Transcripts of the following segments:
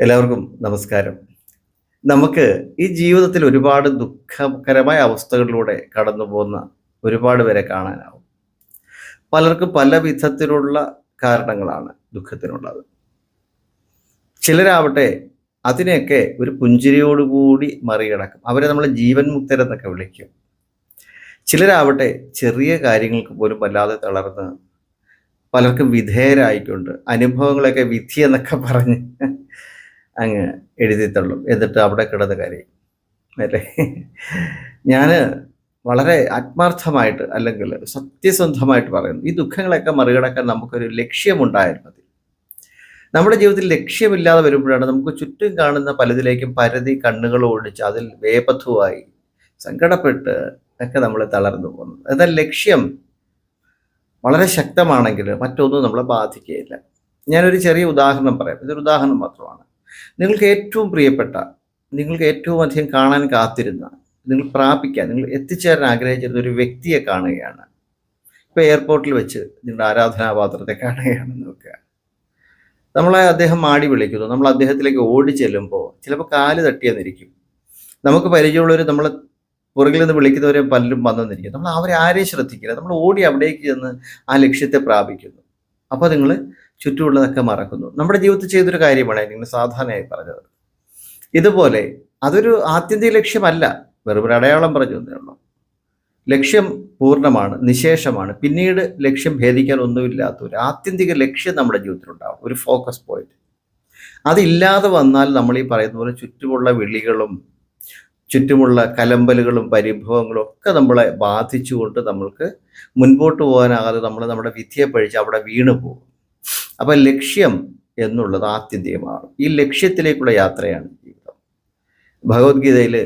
എല്ലാവർക്കും നമസ്കാരം. നമുക്ക് ഈ ജീവിതത്തിൽ ഒരുപാട് ദുഃഖകരമായ അവസ്ഥകളിലൂടെ കടന്നു പോകുന്ന ഒരുപാട് പേരെ കാണാനാവും. പലർക്കും പല വിധത്തിലുള്ള കാരണങ്ങളാണ് ദുഃഖത്തിനുള്ളത്. ചിലരാവട്ടെ അതിനെയൊക്കെ ഒരു പുഞ്ചിരിയോടുകൂടി മറികടക്കും. അവരെ നമ്മൾ ജീവൻ മുക്തരെന്നൊക്കെ വിളിക്കും. ചിലരാവട്ടെ ചെറിയ കാര്യങ്ങൾക്ക് പോലും വല്ലാതെ തളർന്ന് പലർക്കും വിധേയരായിക്കൊണ്ട് അനുഭവങ്ങളൊക്കെ വിധി എന്നൊക്കെ പറഞ്ഞ് അങ്ങ് എഴുതിത്തള്ളും. എന്നിട്ട് അവിടെ കിടന്ന് കരയും. അല്ലേ? ഞാൻ വളരെ ആത്മാർത്ഥമായിട്ട് അല്ലെങ്കിൽ സത്യസന്ധമായിട്ട് പറയുന്നു. ഈ ദുഃഖങ്ങളൊക്കെ മറികടക്കാൻ നമുക്കൊരു ലക്ഷ്യമുണ്ടായാൽ മതി നമ്മുടെ ജീവിതത്തിൽ ലക്ഷ്യമില്ലാതെ വരുമ്പോഴാണ് നമുക്ക് ചുറ്റും കാണുന്ന പലതിലേക്കും പരതി കണ്ണുകൾ ഓടിച്ച് അതിൽ വേപഥുവായി സങ്കടപ്പെട്ട് ഒക്കെ നമ്മൾ തളർന്നു പോകുന്നത്. എന്നാൽ ലക്ഷ്യം വളരെ ശക്തമാണെങ്കിൽ മറ്റൊന്നും നമ്മളെ ബാധിക്കുകയില്ല. ഞാനൊരു ചെറിയ ഉദാഹരണം പറയാം. ഇതൊരു ഉദാഹരണം മാത്രമാണ്. നിങ്ങൾക്ക് ഏറ്റവും പ്രിയപ്പെട്ട നിങ്ങൾക്ക് ഏറ്റവും അധികം കാണാൻ കാത്തിരുന്ന നിങ്ങൾ പ്രാപിക്കാൻ നിങ്ങൾ എത്തിച്ചേരാൻ ആഗ്രഹിച്ചിരുന്ന ഒരു വ്യക്തിയെ കാണുകയാണ്. ഇപ്പോൾ എയർപോർട്ടിൽ വെച്ച് നിങ്ങളുടെ ആരാധനാപാത്രത്തെ കാണുകയാണെന്ന് നോക്കുക. നമ്മളെ അദ്ദേഹം മാടി വിളിക്കുന്നു. നമ്മൾ അദ്ദേഹത്തിലേക്ക് ഓടി ചെല്ലുമ്പോൾ ചിലപ്പോൾ കാൽ തട്ടിയെന്നിരിക്കും നമുക്ക് പരിചയമുള്ളവർ നമ്മളെ പുറകിൽ നിന്ന് വിളിക്കുന്നവരെ പലരും വന്നെന്നിരിക്കും. നമ്മൾ അവരെ ആരെയും ശ്രദ്ധിക്കില്ല. നമ്മൾ ഓടി അവിടേക്ക് ചെന്ന് ആ ലക്ഷ്യത്തെ പ്രാപിക്കുന്നു. അപ്പോൾ നിങ്ങൾ ചുറ്റുമുള്ളതൊക്കെ മറക്കുന്നു. നമ്മുടെ ജീവിതത്തിൽ ചെയ്തൊരു കാര്യമാണ് നിങ്ങൾ സാധാരണയായി പറഞ്ഞത്. ഇതുപോലെ അതൊരു ആത്യന്തിക ലക്ഷ്യമല്ല. വെറും ഒരു അടയാളം പറഞ്ഞു എന്നേ ഉള്ളൂ. ലക്ഷ്യം പൂർണമാണ് നിശേഷമാണ്. പിന്നീട് ലക്ഷ്യം ഭേദിക്കാൻ ഒന്നുമില്ലാത്ത ഒരു ആത്യന്തിക ലക്ഷ്യം നമ്മുടെ ജീവിതത്തിൽ ഉണ്ടാവും. ഒരു ഫോക്കസ് പോയിന്റ്. അതില്ലാതെ വന്നാൽ നമ്മൾ ഈ പറയുന്ന പോലെ ചുറ്റുമുള്ള വിളികളും ചുറ്റുമുള്ള കലമ്പലുകളും പരിഭവങ്ങളും ഒക്കെ നമ്മളെ ബാധിച്ചുകൊണ്ട് നമ്മൾക്ക് മുൻപോട്ട് പോകാനാകാതെ നമ്മൾ നമ്മുടെ വിദ്യയെ പഴിച്ച് അവിടെ വീണു പോകും അപ്പം ലക്ഷ്യം എന്നുള്ളത് ആത്യന്തികമാണ്. ഈ ലക്ഷ്യത്തിലേക്കുള്ള യാത്രയാണ് ജീവിതം. ഭഗവത്ഗീതയിൽ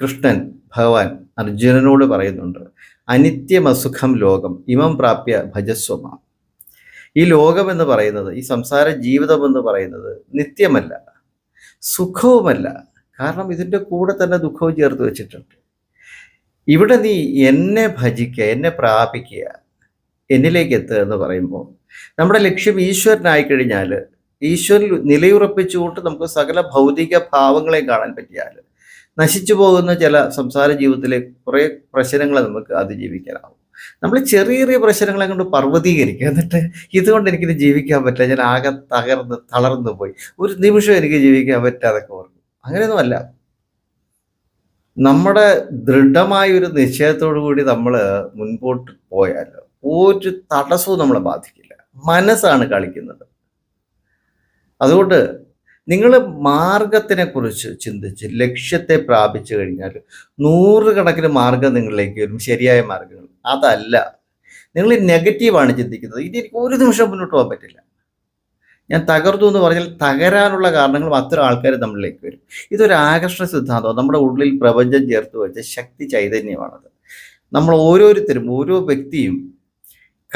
കൃഷ്ണൻ ഭഗവാൻ അർജുനനോട് പറയുന്നുണ്ട് അനിത്യമസുഖം ലോകം ഇമം പ്രാപ്യ ഭജസ്വമാണ് ഈ ലോകമെന്ന് പറയുന്നത് ഈ സംസാര ജീവിതം എന്ന് പറയുന്നത് നിത്യമല്ല സുഖവുമല്ല. കാരണം ഇതിന്റെ കൂടെ തന്നെ ദുഃഖവും ചേർത്ത് വെച്ചിട്ടുണ്ട്. ഇവിടെ നീ എന്നെ ഭജിക്കുക എന്നെ പ്രാപിക്കുക എന്നിലേക്ക് എത്തുക എന്ന് പറയുമ്പോൾ നമ്മുടെ ലക്ഷ്യം ഈശ്വരനായി കഴിഞ്ഞാൽ ഈശ്വരൻ നിലയുറപ്പിച്ചുകൊണ്ട് നമുക്ക് സകല ഭൗതിക ഭാവങ്ങളെ കാണാൻ പറ്റിയാൽ നശിച്ചു പോകുന്ന ചില സംസാര ജീവിതത്തിലെ കുറേ പ്രശ്നങ്ങളെ നമുക്ക് അതിജീവിക്കാനാവും. നമ്മൾ ചെറിയ ചെറിയ പ്രശ്നങ്ങളെ കൊണ്ട് പർവതീകരിക്കുക. എന്നിട്ട് ഇതുകൊണ്ട് എനിക്കിത് ജീവിക്കാൻ പറ്റില്ല. ഞാൻ ആകെ തകർന്ന് തളർന്നു പോയി. ഒരു നിമിഷം എനിക്ക് ജീവിക്കാൻ പറ്റാതൊക്കെ ഓർക്കും അങ്ങനെയൊന്നുമല്ല. നമ്മുടെ ദൃഢമായ ഒരു നിശ്ചയത്തോടു കൂടി നമ്മൾ മുൻപോട്ട് പോയാൽ ഒരു തടസ്സവും നമ്മളെ ബാധിക്കില്ല. മനസ്സാണ് കളിക്കുന്നത്. അതുകൊണ്ട് നിങ്ങൾ മാർഗത്തിനെ കുറിച്ച് ചിന്തിച്ച് ലക്ഷ്യത്തെ പ്രാപിച്ചു കഴിഞ്ഞാൽ നൂറുകണക്കിന് മാർഗം നിങ്ങളിലേക്ക് വരും. ശരിയായ മാർഗങ്ങൾ. അതല്ല. നിങ്ങൾ നെഗറ്റീവാണ് ചിന്തിക്കുന്നത്. ഇനി എനിക്ക് ഒരു നിമിഷം മുന്നോട്ട് പോകാൻ പറ്റില്ല. ഞാൻ തകർന്നു എന്ന് പറഞ്ഞാൽ തകരാനുള്ള കാരണങ്ങളും അത്തരം ആൾക്കാർ നമ്മളിലേക്ക് വരും. ഇതൊരു ആകർഷണ സിദ്ധാന്തം നമ്മുടെ ഉള്ളിൽ പ്രപഞ്ചം ചേർത്ത് വെച്ച ശക്തി ചൈതന്യമാണത്. നമ്മൾ ഓരോരുത്തരും ഓരോ വ്യക്തിയും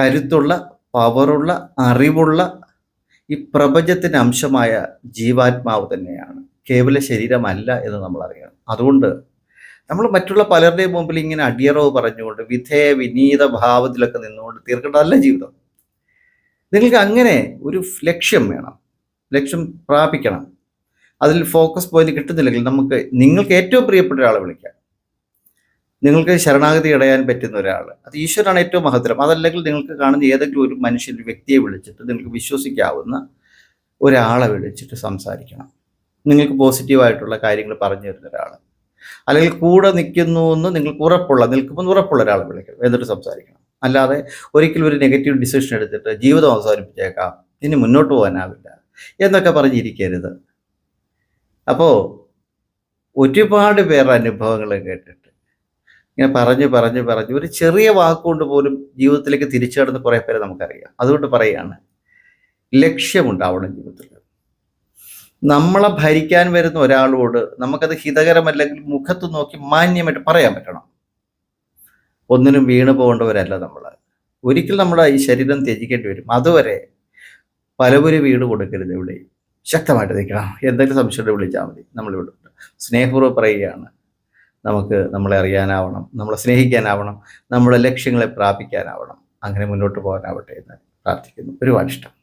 കരുത്തുള്ള പവറുള്ള അറിവുള്ള ഈ പ്രപഞ്ചത്തിന്റെ അംശമായ ജീവാത്മാവ് തന്നെയാണ്. കേവല ശരീരമല്ല എന്ന് നമ്മൾ അറിയണം. അതുകൊണ്ട് നമ്മൾ മറ്റുള്ള പലരുടെയും മുമ്പിൽ ഇങ്ങനെ അടിയറവ് പറഞ്ഞുകൊണ്ട് വിധേയ വിനീത ഭാവത്തിലൊക്കെ നിന്നുകൊണ്ട് തീർക്കേണ്ടതല്ല ജീവിതം. നിങ്ങൾക്ക് അങ്ങനെ ഒരു ലക്ഷ്യം വേണം. ലക്ഷ്യം പ്രാപിക്കണം. അതിൽ ഫോക്കസ് പോയിന്റ് കിട്ടുന്നില്ലെങ്കിൽ നമുക്ക് നിങ്ങൾക്ക് ഏറ്റവും പ്രിയപ്പെട്ട ഒരാളെ വിളിക്കാം. നിങ്ങൾക്ക് ശരണാഗതി അടയാൻ പറ്റുന്ന ഒരാൾ അത് ഈശ്വരനാണ് ഏറ്റവും മഹത്തരം. അതല്ലെങ്കിൽ നിങ്ങൾക്ക് കാണുന്ന ഏതെങ്കിലും ഒരു മനുഷ്യൻ വ്യക്തിയെ വിളിച്ചിട്ട് നിങ്ങൾക്ക് വിശ്വസിക്കാവുന്ന ഒരാളെ വിളിച്ചിട്ട് സംസാരിക്കണം. നിങ്ങൾക്ക് പോസിറ്റീവായിട്ടുള്ള കാര്യങ്ങൾ പറഞ്ഞു തരുന്ന ഒരാൾ അല്ലെങ്കിൽ കൂടെ നിൽക്കുന്നു എന്ന് നിങ്ങൾക്ക് ഉറപ്പുള്ള നിൽക്കുമ്പോൾ ഉറപ്പുള്ള ഒരാളെ വിളിക്കണം. എന്നിട്ട് സംസാരിക്കണം. അല്ലാതെ ഒരിക്കലും ഒരു നെഗറ്റീവ് ഡിസിഷൻ എടുത്തിട്ട് ജീവിതം അവസാനിപ്പിച്ചേക്കാം. ഇനി മുന്നോട്ട് പോകാനാവില്ല. എന്നൊക്കെ പറഞ്ഞിരിക്കരുത്. അപ്പോൾ ഒരുപാട് പേരുടെ അനുഭവങ്ങൾ കേട്ടിട്ട് ഇങ്ങനെ പറഞ്ഞു പറഞ്ഞു പറഞ്ഞു. ഒരു ചെറിയ വാക്കുകൊണ്ട് പോലും ജീവിതത്തിലേക്ക് തിരിച്ചു കടന്ന് കുറേ പേരെ നമുക്കറിയാം. അതുകൊണ്ട് പറയുകയാണ് ലക്ഷ്യമുണ്ടാവണം ജീവിതത്തിൽ. നമ്മളെ ഭരിക്കാൻ വരുന്ന ഒരാളോട് നമുക്കത് ഹിതകരമല്ലെങ്കിൽ മുഖത്ത് നോക്കി മാന്യമായിട്ട് പറയാൻ പറ്റണം. ഒന്നിനും വീണു പോകേണ്ടവരല്ല നമ്മൾ ഒരിക്കൽ നമ്മുടെ ഈ ശരീരം ത്യജിക്കേണ്ടി വരും. അതുവരെ പലവരും വീട് കൊടുക്കരുത് ഇവിടെ ശക്തമായിട്ട് നിൽക്കണം. എന്തെങ്കിലും സംശയം വിളിച്ചാൽ മതി. നമ്മളിവിടെ സ്നേഹപൂർവം പറയുകയാണ് നമുക്ക് നമ്മളെ അറിയാനാവണം നമ്മളെ സ്നേഹിക്കാനാവണം നമ്മുടെ ലക്ഷ്യങ്ങളെ പ്രാപിക്കാനാവണം. അങ്ങനെ മുന്നോട്ട് പോകാനാവട്ടെ എന്ന് പ്രാർത്ഥിക്കുന്നു. ഒരുപാട് ഇഷ്ടം.